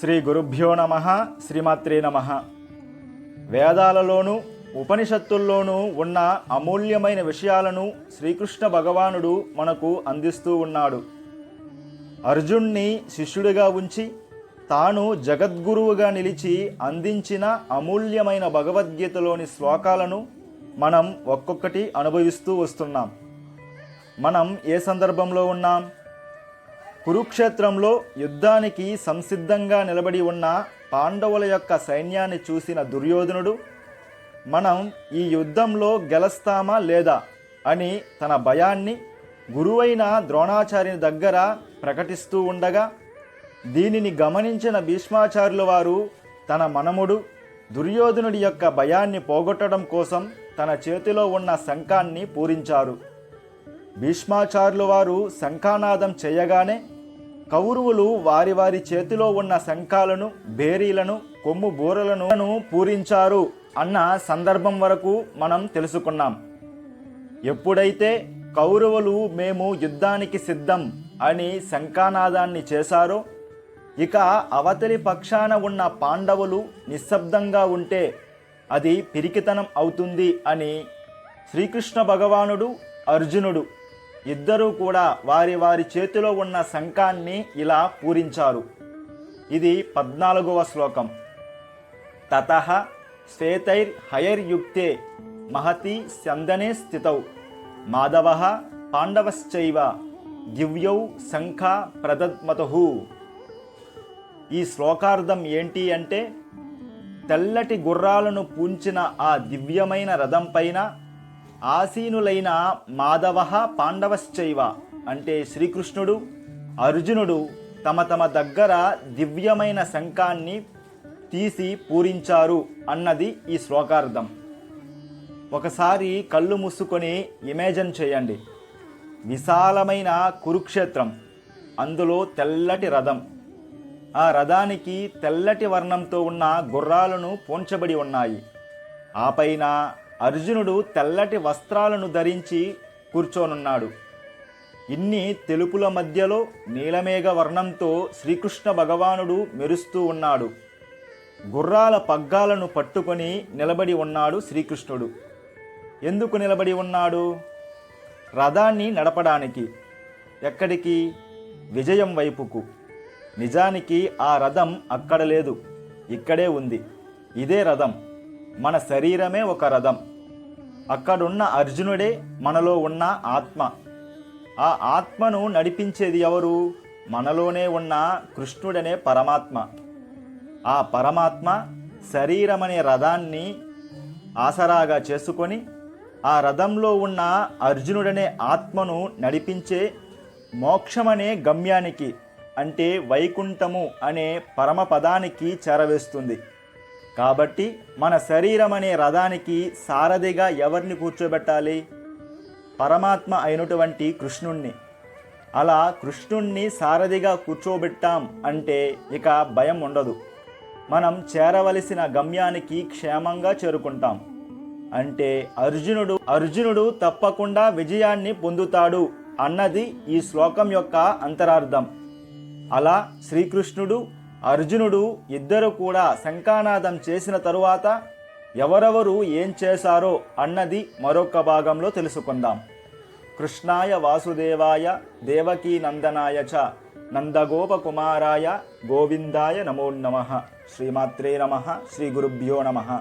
శ్రీ గురుభ్యో నమ శ్రీమాత్రే నమ. వేదాలలోనూ ఉపనిషత్తుల్లోనూ ఉన్న అమూల్యమైన విషయాలను శ్రీకృష్ణ భగవానుడు మనకు అందిస్తూ ఉన్నాడు. అర్జున్ని శిష్యుడిగా ఉంచి తాను జగద్గురువుగా నిలిచి అందించిన అమూల్యమైన భగవద్గీతలోని శ్లోకాలను మనం ఒక్కొక్కటి అనుభవిస్తూ వస్తున్నాం. మనం ఏ సందర్భంలో ఉన్నాం? కురుక్షేత్రంలో యుద్ధానికి సంసిద్ధంగా నిలబడి ఉన్న పాండవుల యొక్క సైన్యాన్ని చూసిన దుర్యోధనుడు మనం ఈ యుద్ధంలో గెలుస్తామా లేదా? అని తన భయాన్ని గురువైన ద్రోణాచార్యుని దగ్గర ప్రకటిస్తూ ఉండగా దీనిని గమనించిన భీష్మాచార్యుల వారు తన మనముడు దుర్యోధనుడి యొక్క భయాన్ని పోగొట్టడం కోసం తన చేతిలో ఉన్న శంఖాన్ని పూరించారు. భీష్మాచార్యుల వారు శంఖానాదం చేయగానే కౌరవులు వారి వారి చేతిలో ఉన్న శంఖాలను బేరీలను కొమ్ము బూరలను పూరించారు అన్న సందర్భం వరకు మనం తెలుసుకున్నాం. ఎప్పుడైతే కౌరవులు మేము యుద్ధానికి సిద్ధం అని శంఖానాదాన్ని చేశారో ఇక అవతలి పక్షాన ఉన్న పాండవులు నిశ్శబ్దంగా ఉంటే అది పిరికితనం అవుతుంది అని శ్రీకృష్ణ భగవానుడు అర్జునుడు ఇద్దరూ కూడా వారి వారి చేతిలో ఉన్న శంఖాన్ని ఇలా పూరించారు. ఇది పద్నాలుగవ శ్లోకం. తత శ్వేతైర్ హయర్యుక్తే మహతి సందనే స్థితౌ. మాధవ పాండవశ్చైవ దివ్యౌ శంఖ ప్రదత్మతు ఈ శ్లోకార్థం ఏంటి అంటే తెల్లటి గుర్రాలను పూంచిన ఆ దివ్యమైన రథం పైన ఆసీనులైన మాధవ పాండవశ్చైవ అంటే శ్రీకృష్ణుడు అర్జునుడు తమ తమ దగ్గర దివ్యమైన శంఖాన్ని తీసి పూరించారు అన్నది ఈ శ్లోకార్థం. ఒకసారి కళ్ళు మూసుకొని ఇమేజన్ చేయండి. విశాలమైన కురుక్షేత్రం అందులో తెల్లటి రథం. ఆ రథానికి తెల్లటి వర్ణంతో ఉన్న గుర్రాలను పోంచబడి ఉన్నాయి. ఆ పైన అర్జునుడు తెల్లటి వస్త్రాలను ధరించి కూర్చోనున్నాడు. ఇన్ని తెలుపుల మధ్యలో నీలమేఘ వర్ణంతో శ్రీకృష్ణ భగవానుడు మెరుస్తూ ఉన్నాడు. గుర్రాల పగ్గాలను పట్టుకొని నిలబడి ఉన్నాడు శ్రీకృష్ణుడు. ఎందుకు నిలబడి ఉన్నాడు? రథాన్ని నడపడానికి. ఎక్కడికి? విజయం వైపుకు. నిజానికి ఆ రథం అక్కడ లేదు. ఇక్కడే ఉంది. ఇదే రథం. మన శరీరమే ఒక రథం. అక్కడున్న అర్జునుడే మనలో ఉన్న ఆత్మ. ఆ ఆత్మను నడిపించేది ఎవరు? మనలోనే ఉన్న కృష్ణుడనే పరమాత్మ. ఆ పరమాత్మ శరీరమనే రథాన్ని ఆసరాగా చేసుకొని ఆ రథంలో ఉన్న అర్జునుడనే ఆత్మను నడిపించే మోక్షమనే గమ్యానికి అంటే వైకుంఠము అనే పరమపదానికి చేరవేస్తుంది. కాబట్టి మన శరీరం అనే రథానికి సారథిగా ఎవరిని కూర్చోబెట్టాలి? పరమాత్మ అయినటువంటి కృష్ణుణ్ణి. అలా కృష్ణుణ్ణి సారథిగా కూర్చోబెట్టాం అంటే ఇక భయం ఉండదు. మనం చేరవలసిన గమ్యానికి క్షేమంగా చేరుకుంటాం. అంటే అర్జునుడు అర్జునుడు తప్పకుండా విజయాన్ని పొందుతాడు అన్నది ఈ శ్లోకం యొక్క అంతరార్థం. అలా శ్రీకృష్ణుడు అర్జునుడు ఇద్దరు కూడా శంఖానాదం చేసిన తరువాత ఎవరెవరు ఏం చేశారో అన్నది మరొక భాగంలో తెలుసుకుందాం. కృష్ణాయ వాసుదేవాయ దేవకీ నందనాయ చ నందగోపకుమారాయ గోవిందాయ నమో నమ. శ్రీమాత్రే నమ. శ్రీ గురుభ్యో నమ.